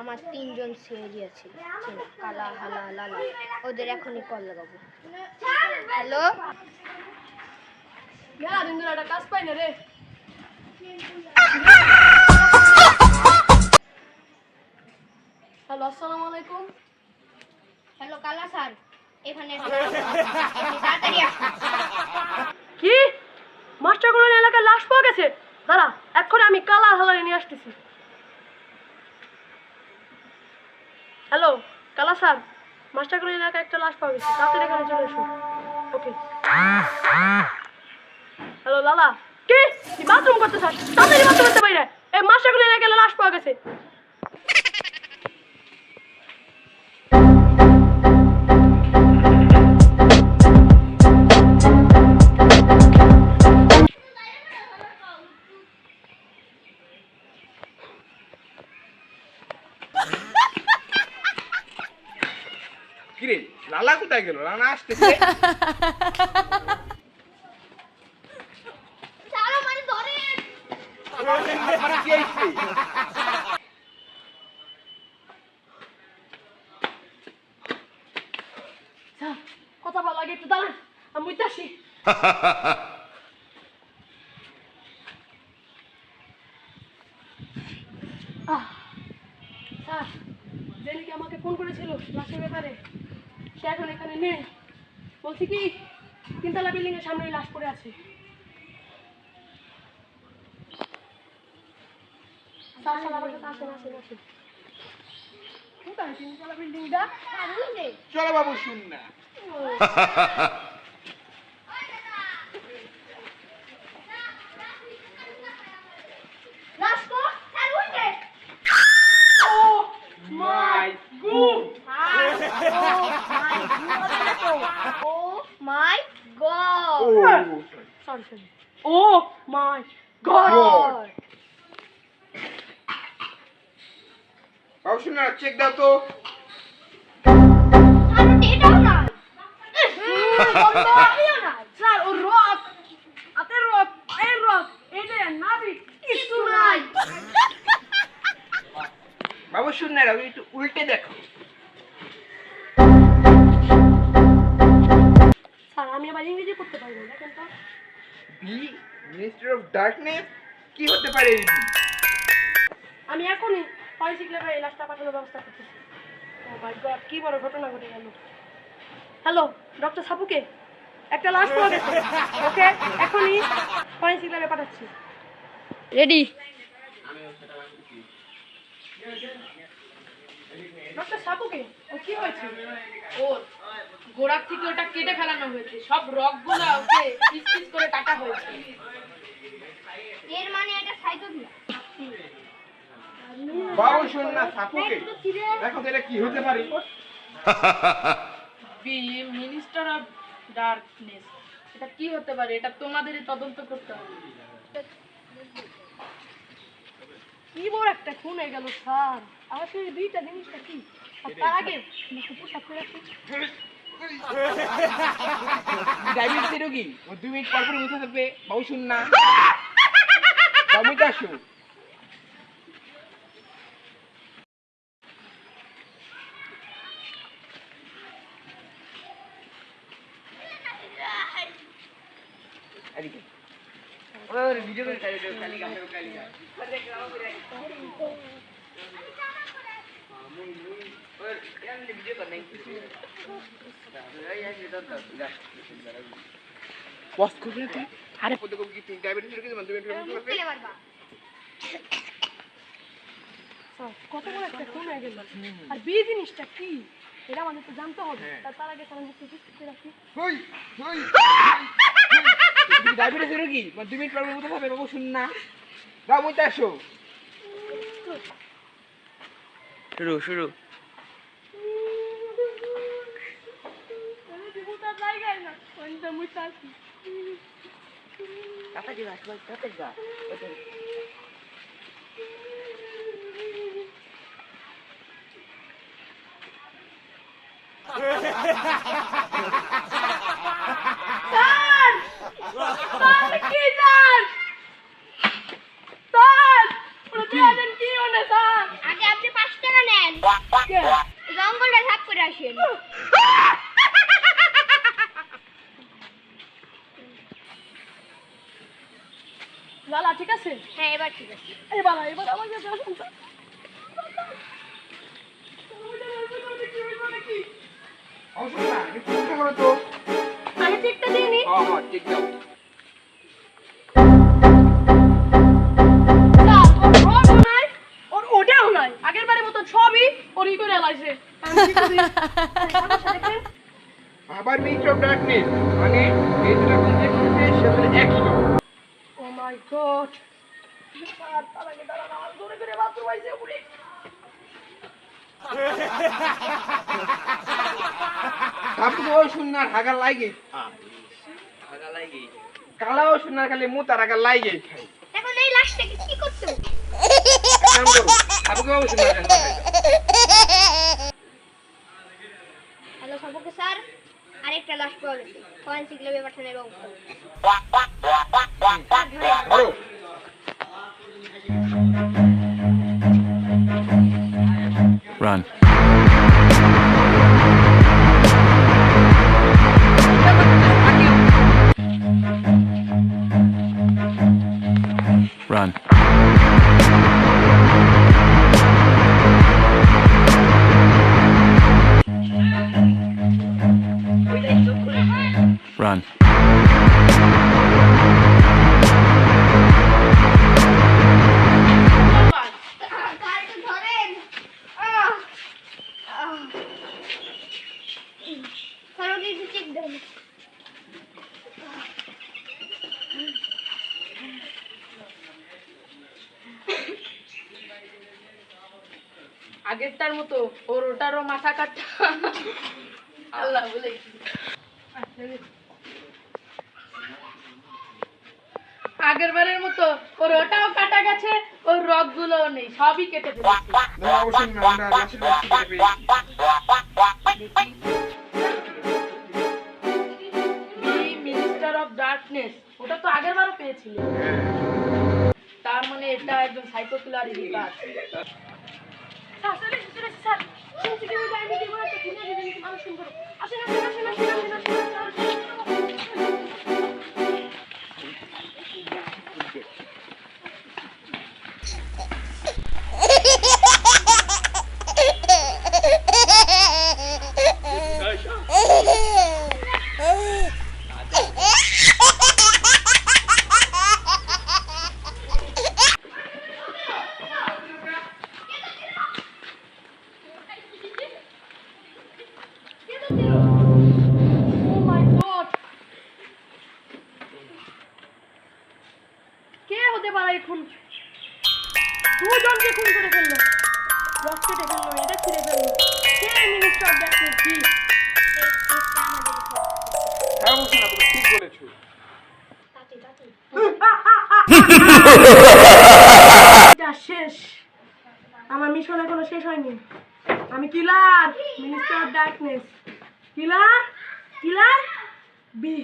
আমার তিনজন সিএজি আছে কালা হালা লালা। ওদের এখনই কল লাগাবো। হ্যালো? মেলা দিন কাজ পাই না রে। আলাইকুম। হ্যালো, কালা স্যার। এখানে কি? মাস্টার কলোনি এলাকায় লাশ পাওয়া গেছে? দাঁড়া এক্ষুনি আমি কালার হালারে নিয়ে আসতেছি। হ্যালো, কালা স্যার, মাস্টার কলোনি এলাকায় একটা লাশ পাওয়া গেছে। তাড়াতাড়ি এখানে চলে এসো। ওকে। হ্যালো, লালা। কি? বাথরুম করতে চাস তাড়াতাড়ি বাথরুম করতে বাইরে। এই মাস্টার কলোনি এলাকায় লাশ পাওয়া গেছে। কোথায় গেল রানা আসতেছে কথা বলা আগে একটু দাঁড়ান আমি আসি। এখন এখানে নেই বলছি কি তিনতলা বিল্ডিং এর সামনে লাশ পড়ে আছে। চলো বাবু শুন না রাস্কো আর ওই যে my good oh my god oh Sorry, sorry. Oh my god! God. বাবু শুন না চেক দাও তো আর এটাও না স্যার ও রক হাতের রক পায়ের রক এটা নাবি কিছু নাই। বাবু শুন না রাবি একটু উল্টে দেখো। স্যার আমি আবার ইংরেজি করতে পারব না দেখেন বি মিনিস্টার অফ ডার্কনেস কি হতে পারে আমি এখনই ফরেন্সিক ল্যাবে এই লাশটা পাঠানোর ব্যবস্থা করতেছি। ও মাই গড কি বড় ঘটনা ঘটে গেল। হ্যালো ডক্টর সাপুকে একটা লাশ পাওয়া গেছে ওকে, এখনই ফরেন্সিক ল্যাবে পাঠাচ্ছি। রেডি ডক্টর সাপুকে ও কি হয়েছে? ওর গোড়ার থেকে ওটা কেটে ফেলানো হয়েছে। সব রকগুলো ওকে পিস করে কাটা হয়েছে এর মানে এটা সাইকোপিয়া বাবু শুন না সাপুকে দেখো এটা কি হতে পারে। B minister of darkness. এটা কি হতে পারে? এটা তোমাদেরই তদন্ত করতে হবে। কি বড় একটা খুন হয়ে গেল স্যার। আমার দুইটা জিনিসটা কি? তার আগে পোশাক করে রাখি ডায়াবেটিস রোগী। ও দুই মিনিট পর পর মুখে থাকবে বাবু শুন না। বাবু এটা আসো এদিকে ওরে ভিডিও করে গাছ ভিডিও বস করবে তুই আরে পদে কো কি ডায়াবেটিস রোগী মানে তুমি করবে ফেলে মারবা স্যার কত বড় একটা হয়ে গেল। আর বি জিনিসটা কি? এটা আমাদের তো জানতে হবে। হ্যাঁ। তার আগে রাখি। হই হই। ডায়াবেটিস রোগী? মানে দুই মিনিট পর পর মুখে বাবু শুন না। বাবু এটা আসো। শুরু শুরু। তাড়াতাড়ি গাছ বল তাড়াতাড়ি গাছ স্যার স্যার কি স্যার স্যার ওরা দিয়েছেন কি হলো স্যার আগে আপনি পাঁচ টাকা নেন কে? জঙ্গলটা সাফ করে আসেন লালা ঠিক আছে? হ্যাঁ এবার ঠিক আছে। এই বালা এবার আমার কাছে আসুন না আমি ঠিকটা দিইনি হ্যাঁ হ্যাঁ ঠিক দাও। ওর রডও নাই ওর ওটাও নাই। আগের বারের মতো সবই ওর ই করে লাইছে। আমি কি করি? সমস্যা দেখেন আবার মিক্স অফ ডার্কনেস মানে এই দুটো হচ্ছে সেগুলো একই রকম মাই গড সুন্নার হাগা লাগে হাগা লাগে। কালাও সুন্নার খালি মু তার হাগা লাগে। এখন এই লাশটাকে কি করতে সুন্নার হ্যালো সম্পর্কে স্যার আরেকটা লাশ পাওয়া গেছে ফরেন্সিক ল্যাবে পাঠানোর ব্যবস্থা Run. আগেরটার মতো ওর ওটারও মাথা কাটা। আল্লাহ বলে। আগের বারের মতো ওর ওটাও কাটা গেছে ওর রক গুলোও নেই সবই কেটে মিনিস্টার অফ ডার্কনেস ওটা তো আগের বারও পেয়েছিল তার মানে এটা একদম সাইকোকুলার কাজ আসেন আসেন আসেন আসেন আসেন। কে হতে পারে এখন দুজনকে খুন করে ফেলল। রক কেটে ফেলল এটা ছিঁড়ে ফেলল। কে মিনিস্টার উপর। হ্যাঁ না তুমি ঠিক বলেছ। শেষ। আমার মিশন এখনও শেষ হয়নি। আমি killer minister of darkness killer killer B